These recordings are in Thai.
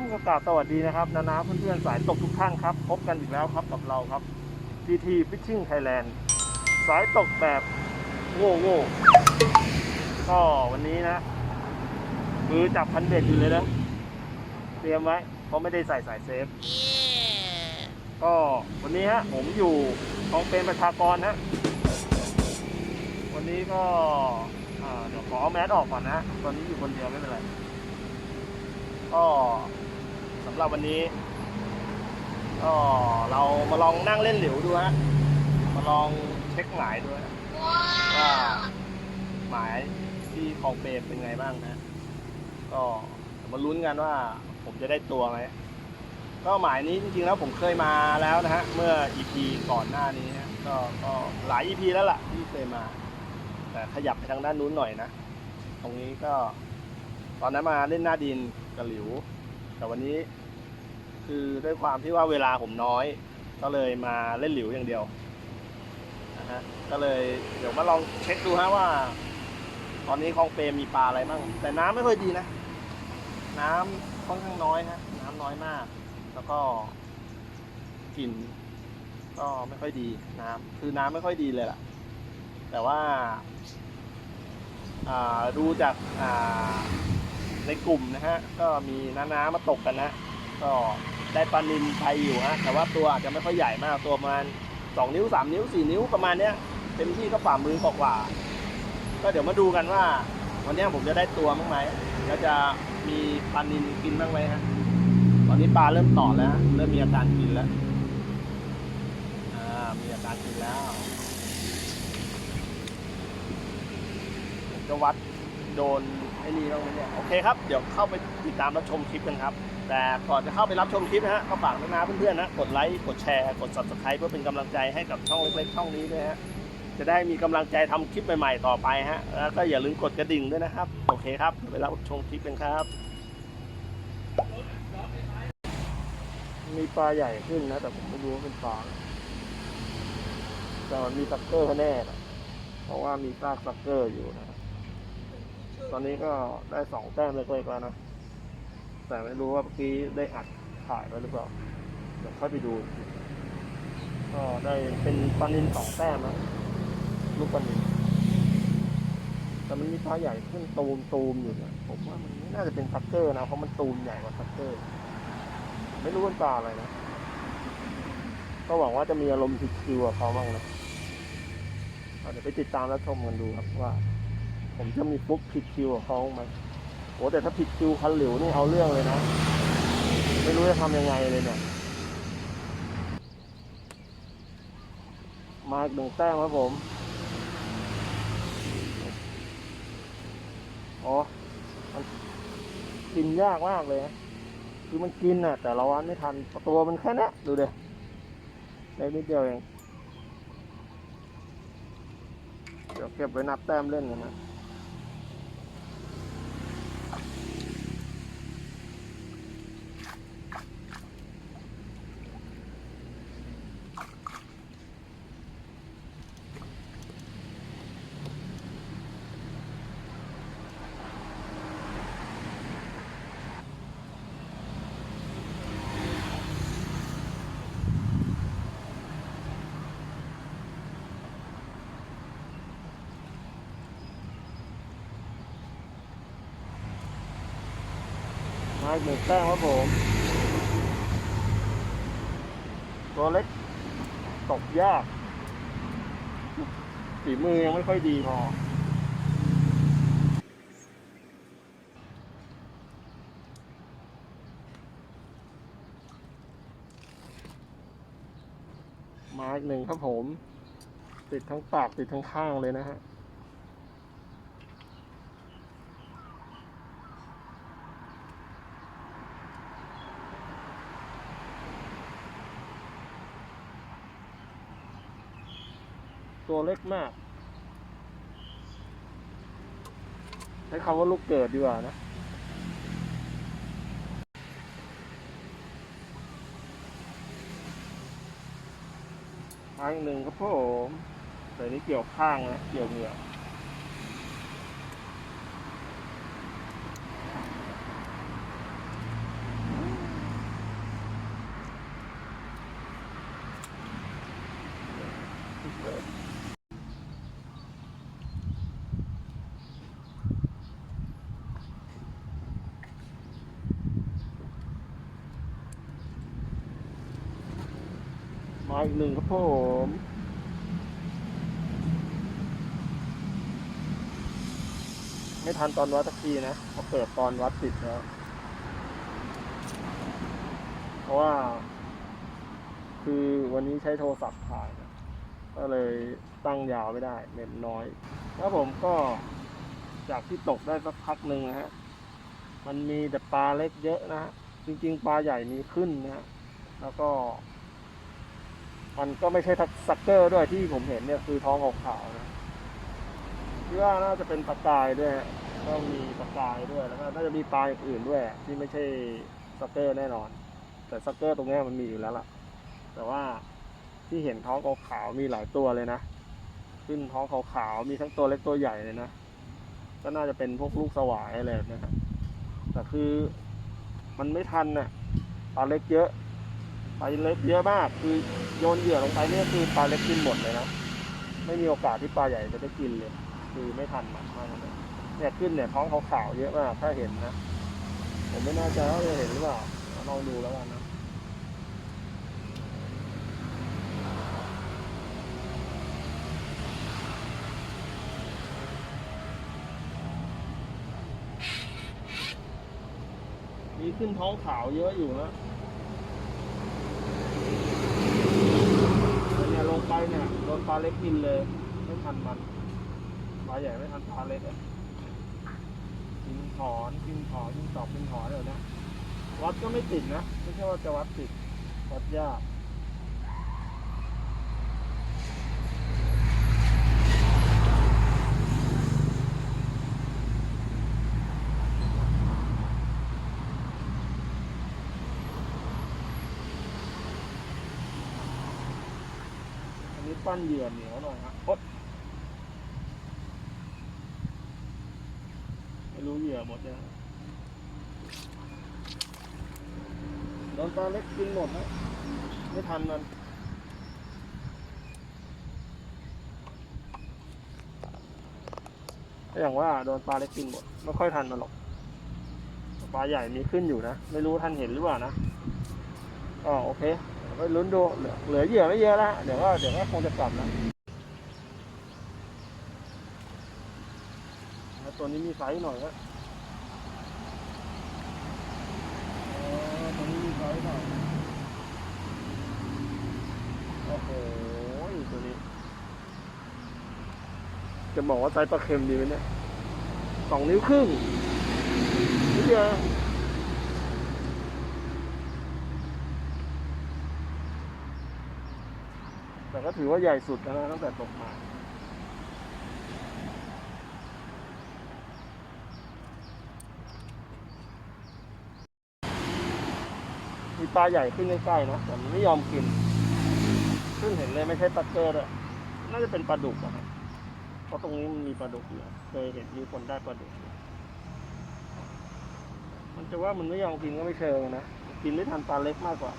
มก็กราบสวัสดีนะครับนานาเพื่อนๆสายตกทุกท่านครับ พบกันอีกแล้วครับกับเราครับ GT Fishing Thailand สายตกแบบโง่โง่ๆก็วันนี้นะมือจับพันเบ็ดอยู่เลยนะ เตรียมไว้เพราะไม่ได้ใส่สายเซฟ ก็วันนี้ฮะผมอยู่คลองเป็นประชากรฮะวันนี้ก็อ่าเดี๋ยวขอเอาแมสออกก่อนนะ ตอนนี้อยู่คนเดียวไม่เป็นไรก็ สำหรับวันนี้ก็เรามาลองนั่งเล่นหลิวดูฮะมาลองเช็คหมายดูฮะว่าหมายที่คองเปรมเป็นไงบ้างนะ ก็มาลุ้นกันว่าผมจะได้ตัวไหมก็หมายนี้จริงๆแล้วผมเคยมาแล้วนะฮะ เมื่อ EP ก่อนหน้านี้ฮะก็ก็หลาย EP แล้วล่ะที่เคยมา แต่ขยับไปทางด้านนู้นหน่อยนะ ตรงนี้ก็ ตอนนั้นมาเล่นหน้าดินกับหลิว แต่วันนี้คือด้วยความที่ว่าเวลาผมน้อย ก็เลยมาเล่นหลิวอย่างเดียวนะฮะก็เลยเดี๋ยวมาลองเช็คดูฮะว่า ตอนนี้คลองเปรมมีปลาอะไรบ้างแต่น้ำไม่ค่อยดีนะ น้ำค่อนข้างน้อยฮะน้ำน้อยมาก แล้วก็กลิ่นก็ไม่ค่อยดีน้ำคือน้ำไม่ค่อยดีเลยล่ะ แต่ว่าดูจากา ในกลุ่มนะฮะ ก็มีน้าน้ามาตกกันนะก็ได้ปลานินไปอยู่ฮะ แต่ว่าตัวอาจจะไม่ค่อยใหญ่มาก ตัวประมาณสองนิ้วสามนิ้วสี่นิ้วประมาณเนี้ย เต็มที่ก็ฝ่ามือกว่า ก็เดี๋ยวมาดูกันว่า วันนี้ผมจะได้ตัวบ้างไหมแล้วจะมีปลานินกินบ้างไหมฮะ ตอนนี้ปลาเริ่มต่อแล้ว เริ่มมีอาการกินแล้ว อ่า มีอาการกินแล้วจะวัดโดน อ้นี่บ้างไหมเนี่ยโอเคครับ เดี๋ยวเข้าไปติดตามรับชมคลิปกันครับ แต่ก่อนจะเข้าไปรับชมคลิปนะฮะก็ฝากนาๆเพื่อนๆนะกดไลค์กดแชร์กด subscribe เพื่อเป็นกำลังใจให้กับช่องเล็กๆช่องนี้ด้วยฮะจะได้มีกำลังใจทำคลิปใหม่ๆต่อไปฮะแล้วก็อย่าลืมกดกระดิ่งด้วยนะครับ โอเคครับไปรับชมคลิปกันครับ มีปลาใหญ่ขึ้นนะ แต่ผมไม่รู้ว่าเป็นปลาแต่มันมีซักเกอร์แน่นะเพราะว่ามีซากซักเกอร์อยู่นะ ตอนนี้ก็ได้สองแต้มเล็กๆแล้วนะ แต่ไม่รู้ว่าเมื่อกี้ได้อัดถ่ายไว้หรือเปล่า เดี๋ยวค่อยไปดู ก็ได้เป็นปลานินสองแต้มนะลูกปลานินแต่มันมีปลาใหญ่ขึ้นตูมตูมๆอยู่นะผมว่ามันน่าจะเป็นซักเกอร์นะเพราะมันตูมใหญ่กว่าซักเกอร์ ไม่รู้เป็นปลาอะไรนะ ก็หวังว่าจะมีอารมณ์ผิดคิวกับเขาบ้างนะเดี๋ยวไปติดตามและชมกันดูครับว่า ผมจะมีปุ๊กผิดคิวกับเขาไหมโอ้แต่ถ้าผิดคิวคันหลิวนี่เอาเรื่องเลยนะ ไม่รู้จะทำยังไงเลยเนี่ย มาอีกหนึ่งแต้มครับผม อ๋อ มันกินยากมากเลย คือมันกินน่ะ แต่เราวัดไม่ทัน ตัวมันแค่นี้ดูเดี๋ยวเล็กนิดเดียวเอง เดี๋ยวเก็บไว้นับแต้มเล่นกันนะ อีกหนึ่งแต้มครับผม ตัวเล็ก ตกยากฝีมือยังไม่ค่อยดีพอมาอีกหนึ่งครับผม ติดทั้งปากติดทั้งข้างเลยนะฮะ ตัวเล็กมาก ใช้คำว่าลูกเกิดดีกว่านะทางหนึ่งครับผมแต่นี้เกี่ยวข้างนะ เกี่ยวเหงือก มาอีกหนึ่งครับผมไม่ทันตอนวัดสักทีนะพอเปิดตอนวัดติดแล้วเพราะว่า คือวันนี้ใช้โทรศัพท์ถ่ายนะก็เลยตั้งยาวไม่ได้เน็ตน้อยแล้วผมก็จากที่ตกได้สักพักหนึ่งนะฮะ มันมีแต่ปลาเล็กเยอะนะฮะ จริง ๆ ปลาใหญ่มีขึ้นนะฮะ แล้วก็ มันก็ไม่ใช่ทักซักเกอร์ด้วยที่ผมเห็นเนี่ยคือท้องขาวๆนะคิดว่าน่าจะเป็นปลากายด้วยฮะก็มีปลากายด้วยแล้วก็น่าจะมีปลาอื่นด้วย ที่ไม่ใช่ซักเกอร์แน่นอน แต่ซักเกอร์ตรงนี้มันมีอยู่แล้วล่ะ แต่ว่าที่เห็นท้องขาวๆมีหลายตัวเลยนะขึ้นท้องขาวๆมีทั้งตัวเล็กตัวใหญ่เลยนะก็น่าจะเป็นพวกลูกสวายอะไรแบบนะแต่คือมันไม่ทันน่ะปลาเล็กเยอะ ปลาเล็กเยอะมาก คือโยนเหยื่อลงไปเนี่ยคือปลาเล็กกินหมดเลยนะไม่มีโอกาสที่ปลาใหญ่จะได้กินเลย คือไม่ทันมันมากเลยเนี่ยขึ้นเนี่ยท้องขาวเยอะมากถ้าเห็นนะผมไม่แน่ใจว่าจะเห็นหรือเปล่าลองดูแล้วกันนะมีขึ้นท้องขาวเยอะอยู่นะแต่เนี่ยลงไป เลาเล็กกินเลย ไม่ทันมันปลาใหญ่ไม่ทันปลาเล็กอะกินถอนกินถอนกินตอกกินถอนเลยนะวัดก็ไม่ติดนะ ไม่ใช่ว่าจะวัดติดวัดยาก ปั้นเหยื่อเหนียวหน่อยฮะโอ๊ยไม่รู้เหยื่อหมดยังโดนปลาเล็กกินหมดนะไม่ทันมันอย่างว่าโดนปลาเล็กกินหมดไม่ค่อยทันมันหรอกปลาใหญ่มีขึ้นอยู่นะ ไม่รู้ท่านเห็นหรือเปล่านะอ๋อโอเค เดี๋ยวไปลุ้นดูเหลือเหลือเหยื่อไม่เยอะแล้วเดี๋ยวก็เดี๋ยวก็คงจะกลับแล้วตัวนี้มีไซส์หน่อยก็อ๋อตัวนี้มีไซส์หน่อยโอ้โหตัวนี้ จะบอกว่าไซส์ปลาเค็มดีไหมเนี่ยสองนิ้วครึ่งนิดเดียว แต่ก็ ถือว่าใหญ่สุดแล้วตั้งแต่ตกมามีปลาใหญ่ขึ้นใกล้ๆนะแต่มันไม่ยอมกิน ซึ่งเห็นเลยไม่ใช่ปลาเกอร์ด้วยน่าจะเป็นปลาดุกอะครับเพราะตรงนี้มันมีปลาดุกอยู่เคยเห็นมีคนได้ปลาดุก มันจะว่ามันไม่ยอมกินก็ไม่เชิงนะ กินไม่ทันปลาเล็กมากกว่า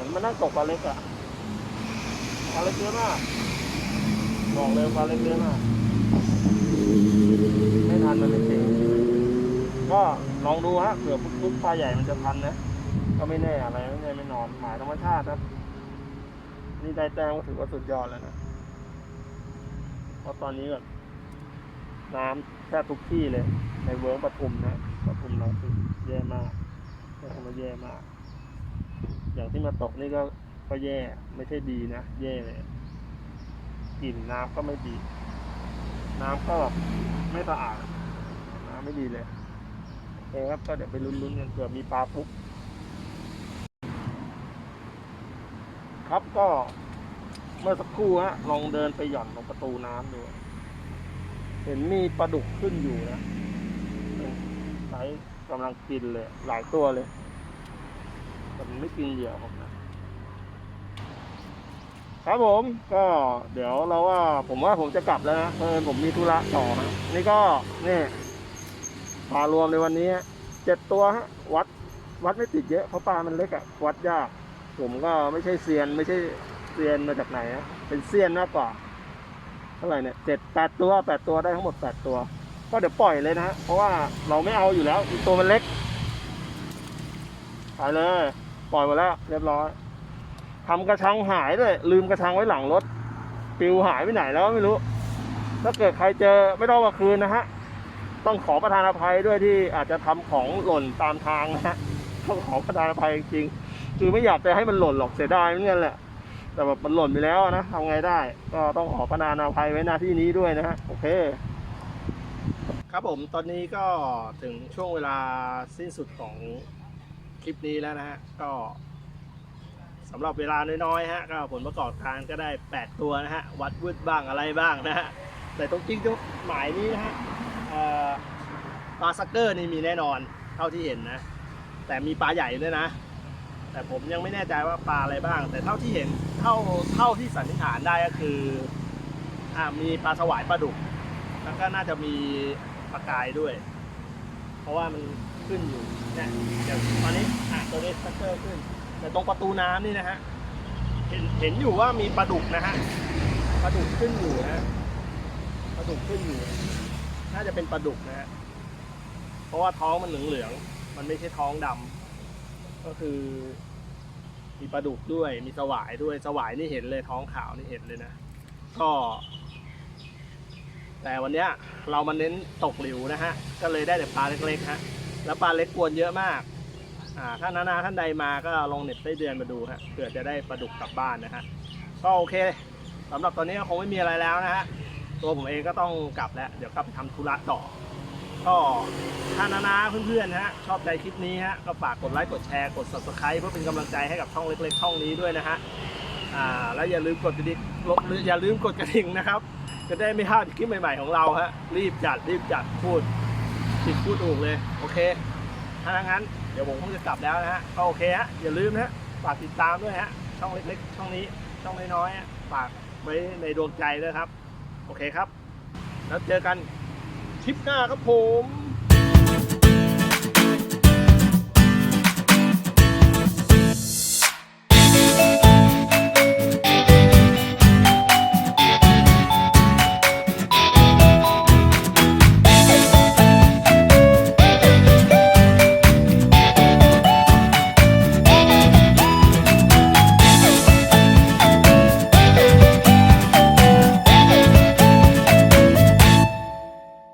มือนมันนั่งตกปลาเล็กอะปลาเล็กเยอะมากบอกเลยปลาเล็กเยอะมากไม่ทันมันจริงก็ลองดูฮะเผื่อปุ๊บปลาใหญ่มันจะทันนะก็ไม่แน่อะไรไม่แน่ไม่นอนหมายธรรมชาติครับนี่ได้แต้มก็ถือว่าสุดยอดแล้วนะเพราะตอนนี้แบบน้ำแทบทุกที่เลย ในเวิร์กปทุมนะปทุมเราคือแย่มากใช้คำว่าแย่มาก อย่างที่มาตกนี่ก็ก็แย่ไม่ใช่ดีนะ แย่เลยกลิ่นน้ำก็ไม่ดี น้ำก็แบบไม่สะอาดน้ำไม่ดีเลยโอเคครับก็เดี๋ยวไปลุ้นๆกันเผื่อมีปลาปุ๊บครับก็เมื่อสักครู่ฮะลองเดินไปหย่อนตรงประตูน้ำดู เห็นมีปลาดุกขึ้นอยู่นะไซส์กำลังกินเลย หลายตัวเลย แต่มันไม่กินเหยื่อผมนะครับผมก็เดี๋ยวเราว่าผมว่าผมจะกลับแล้วนะเพอผมมีธุระต่อนะนี่ก็นี่ปลารวมในวันนี้เจ็ดตัวฮะวัดวัดไม่ติดเยอะเพราะปลามันเล็กอะวัดยาก ผมก็ไม่ใช่เซียน ไม่ใช่เซียนมาจากไหนอะเป็นเซียนมากกว่าเท่าไหร่เนี่ยเจ็ดแปดตัวแปดตัวได้ทั้งหมดแปดตัว ก็เดี๋ยวปล่อยเลยนะฮะเพราะว่าเราไม่เอาอยู่แล้วตัวมันเล็กไปเลย ปล่อยมาแล้ว เรียบร้อยทำกระชังหายด้วย ลืมกระชังไว้หลังรถปิวหายไปไหนแล้วไม่รู้ ถ้าเกิดใครเจอไม่ต้องมาคืนนะฮะ ต้องขอประทานอภัยด้วยที่อาจจะทำของหล่นตามทางนะฮะต้องขอประทานอภัยจริงๆคือไม่อยากจะให้มันหล่นหรอกเสียดายเหมือนกันแหละแต่แบบมันหล่นไปแล้วนะทำไงได้ ก็ต้องขอประทานอภัยไว้หน้าที่นี้ด้วยนะฮะโอเค ครับผมตอนนี้ก็ถึงช่วงเวลาสิ้นสุดของ คลิปนี้แล้วนะฮะก็สำหรับเวลาน้อยๆฮะก็ผลประกอบการก็ได้ 8 ตัวนะฮะวัดวืดบ้างอะไรบ้างนะฮะแต่ตรงจริงจุดหมายนี้นะฮะปลาซักเกอร์นี่มีแน่นอนเท่าที่เห็นนะ แต่มีปลาใหญ่ด้วยนะ แต่ผมยังไม่แน่ใจว่าปลาอะไรบ้าง แต่เท่าที่เห็นเท่าเท่าที่สันนิษฐานได้ก็คืออ่ามีปลาสวายปลาดุก แล้วก็น่าจะมีปลากายด้วย เพราะว่ามัน ขึ้นอยู่เนี่ยอย่างตอนนี้อะตัวนี้สตักเกอร์ขึ้น แต่ตรงประตูน้ำนี่นะฮะเห็นเห็นอยู่ว่ามีปลาดุกนะฮะปลาดุกขึ้นอยู่นะปลาดุกขึ้นอยู่ น่าจะเป็นปลาดุกนะฮะเพราะว่าท้องมันเหลืองๆมันไม่ใช่ท้องดำก็คือ มีปลาดุกด้วยมีสวายด้วยสวายนี่เห็นเลยท้องขาวนี่เห็นเลยนะก็ แต่วันเนี้ยเรามาเน้นตกหลิวนะฮะ ก็เลยได้แต่ปลาเล็กๆฮะ แล้วปลาเล็กกวนเยอะมากอ่าถ้านานาท่านใดมาก็ลองเน็ตไส้เดือนมาดูฮะเผื่อจะได้ปลาดุกกลับบ้านนะฮะก็โอเคสำหรับตอนนี้ก็คงไม่มีอะไรแล้วนะฮะตัวผมเองก็ต้องกลับแล้ว เดี๋ยวกลับไปทำธุระต่อ ก็ถ้านานาเพื่อนๆฮะชอบใจคลิปนี้ฮะก็ฝากกดไลค์กดแชร์กด subscribe เพื่อเป็นกำลังใจให้กับช่องเล็กๆช่องนี้ด้วยนะฮะอ่าแล้วอย่าลืมกดกระดิ่งอย่าลืมกดกระดิ่งนะครับ จะได้ไม่พลาดคลิปใหม่ๆของเราฮะรีบจัดรีบจัดพูด ผิดพูดถูกเลย โอเค ถ้างั้น เดี๋ยวผมคงจะกลับแล้วนะฮะก็โอเคฮะ อย่าลืมนะฮะ ฝากติดตามด้วยฮะ ช่องเล็กๆ ช่องนี้ ช่องน้อยๆฮะฝากไว้ในดวงใจด้วยครับ โอเคครับ แล้วเจอกันคลิปหน้าครับผม